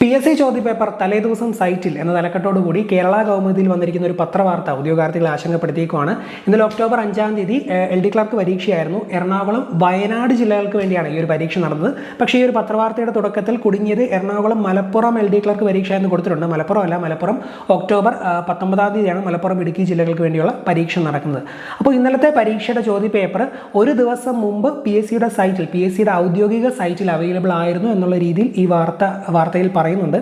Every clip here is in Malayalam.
പി എസ് സി ചോദ്യപേപ്പർ തലേദിവസം സൈറ്റിൽ എന്ന തലക്കെട്ടോടുകൂടി കേരള കൗമുദിയിൽ വന്നിരിക്കുന്ന ഒരു പത്രവാർത്ത ഉദ്യോഗാർത്ഥികളെ ആശങ്കപ്പെടുത്തിയേക്കുമാണ് ഇന്നലെ ഒക്ടോബർ അഞ്ചാം തീയതി എൽ ഡി ക്ലർക്ക് പരീക്ഷയായിരുന്നു. എറണാകുളം വയനാട് ജില്ലകൾക്ക് വേണ്ടിയാണ് ഈ ഒരു പരീക്ഷ നടന്നത്. പക്ഷേ ഈ ഒരു പത്രവാർത്തയുടെ തുടക്കത്തിൽ കുടുങ്ങിയത് Ernakulam Malappuram L D clerk പരീക്ഷ എന്ന് കൊടുത്തിട്ടുണ്ട്. മലപ്പുറം അല്ല മലപ്പുറം ഒക്ടോബർ പത്തൊമ്പതാം തീയതിയാണ് മലപ്പുറം ഇടുക്കി ജില്ലകൾക്ക് വേണ്ടിയുള്ള പരീക്ഷ നടക്കുന്നത്. അപ്പോൾ ഇന്നലത്തെ പരീക്ഷയുടെ ചോദ്യപേപ്പർ ഒരു ദിവസം മുമ്പ് പി എസ് സിയുടെ സൈറ്റിൽ പി എസ് സിയുടെ ഔദ്യോഗിക സൈറ്റിൽ അവൈലബിൾ ആയിരുന്നു എന്നുള്ള രീതിയിൽ ഈ വാർത്ത വാർത്തയിൽ പറയുന്നുണ്ട്.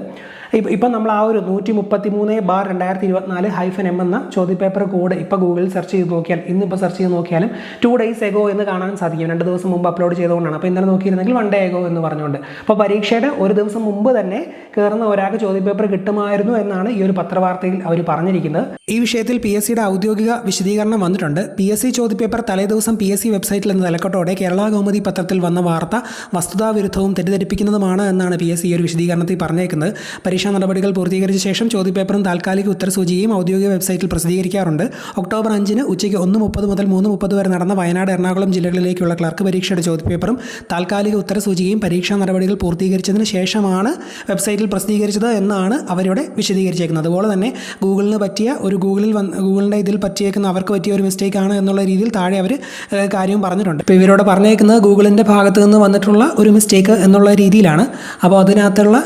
ഇപ്പം നമ്മൾ ആ ഒരു നൂറ്റി മുപ്പത്തി മൂന്ന് ബാർ രണ്ടായിരത്തി ഇരുപത്തിനാല് ഹൈഫൻ എം എന്ന ചോദ്യപേപ്പർ കോഡ് ഇപ്പോൾ ഗൂഗിളിൽ സെർച്ച് ചെയ്ത് നോക്കിയാൽ ഇന്നിപ്പോൾ സെർച്ച് ചെയ്ത് നോക്കിയാലും ടു ഡേയ്സ് എഗോ എന്ന് കാണാൻ സാധിക്കും. രണ്ട് ദിവസം മുമ്പ് അപ്ലോഡ് ചെയ്തുകൊണ്ടാണ്. അപ്പോൾ ഇന്നലെ നോക്കിയിരുന്നെങ്കിൽ വൺ ഡേ എഗോ എന്ന് പറഞ്ഞുകൊണ്ട്. അപ്പോൾ പരീക്ഷയുടെ ഒരു ദിവസം മുമ്പ് തന്നെ കയറുന്ന ഒരാൾക്ക് ചോദ്യപേപ്പർ കിട്ടുമായിരുന്നു എന്നാണ് ഈ ഒരു പത്രവാർത്തയിൽ അവർ പറഞ്ഞിരിക്കുന്നത്. ഈ വിഷയത്തിൽ പി എസ് സിയുടെ ഔദ്യോഗിക വിശദീകരണം വന്നിട്ടുണ്ട്. പി എസ് സി ചോദ്യപേപ്പർ തലേദിവസം പി എസ് സി വെബ്സൈറ്റിൽ എന്ന തലക്കെട്ടോടെ കേരള കൗമുദി പത്രത്തിൽ വന്ന വാർത്ത വസ്തുതാവിരുദ്ധവും തെറ്റിദ്ധരിപ്പിക്കുന്നതുമാണ് എന്നാണ് പി എസ് സി ഈ ഒരു വിശദീകരണത്തിൽ പറഞ്ഞേക്കുന്നത്. പരീക്ഷാ നടപടികൾ പൂർത്തീകരിച്ച ശേഷം ചോദ്യപേപ്പറും താൽക്കാലിക ഉത്തരസൂചിയും ഔദ്യോഗിക വെബ്സൈറ്റിൽ പ്രസിദ്ധീകരിക്കാറുണ്ട്. ഒക്ടോബർ അഞ്ചിന് ഉച്ചയ്ക്ക് ഒന്ന് മുപ്പത് മുതൽ മൂന്ന് മുപ്പത് വരെ നടന്ന വയനാട് എറണാകുളം ജില്ലകളിലേക്കുള്ള ക്ലർക്ക് പരീക്ഷയുടെ ചോദ്യപേപ്പറും താൽക്കാലിക ഉത്തരസൂചിയും പരീക്ഷാ നടപടികൾ പൂർത്തീകരിച്ചതിന് ശേഷമാണ് വെബ്സൈറ്റിൽ പ്രസിദ്ധീകരിച്ചത് എന്നാണ് അവരിവിടെ വിശദീകരിച്ചേക്കുന്നത്. അതുപോലെ തന്നെ ഗൂഗിളിന് പറ്റിയ ഒരു ഗൂഗിളിൽ വന്ന് ഗൂഗിളിന്റെ ഇതിൽ പറ്റിയേക്കുന്ന അവർക്ക് പറ്റിയ ഒരു മിസ്റ്റേക്ക് ആണ് എന്നുള്ള രീതിയിൽ താഴെ അവർ കാര്യം പറഞ്ഞിട്ടുണ്ട്. ഇപ്പോൾ ഇവരോട് പറഞ്ഞേക്കുന്നത് ഗൂഗിളിന്റെ ഭാഗത്ത് നിന്ന് വന്നിട്ടുള്ള ഒരു മിസ്റ്റേക്ക് എന്നുള്ള രീതിയിലാണ്. അപ്പോൾ അതിനകത്തുള്ള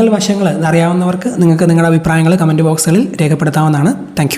ടെക്നിക്കൽ വശങ്ങൾ അറിയാവുന്നവർക്ക് നിങ്ങൾക്ക് നിങ്ങളുടെ അഭിപ്രായങ്ങൾ കമന്റ് ബോക്സുകളിൽ രേഖപ്പെടുത്താവുന്നതാണ്. താങ്ക്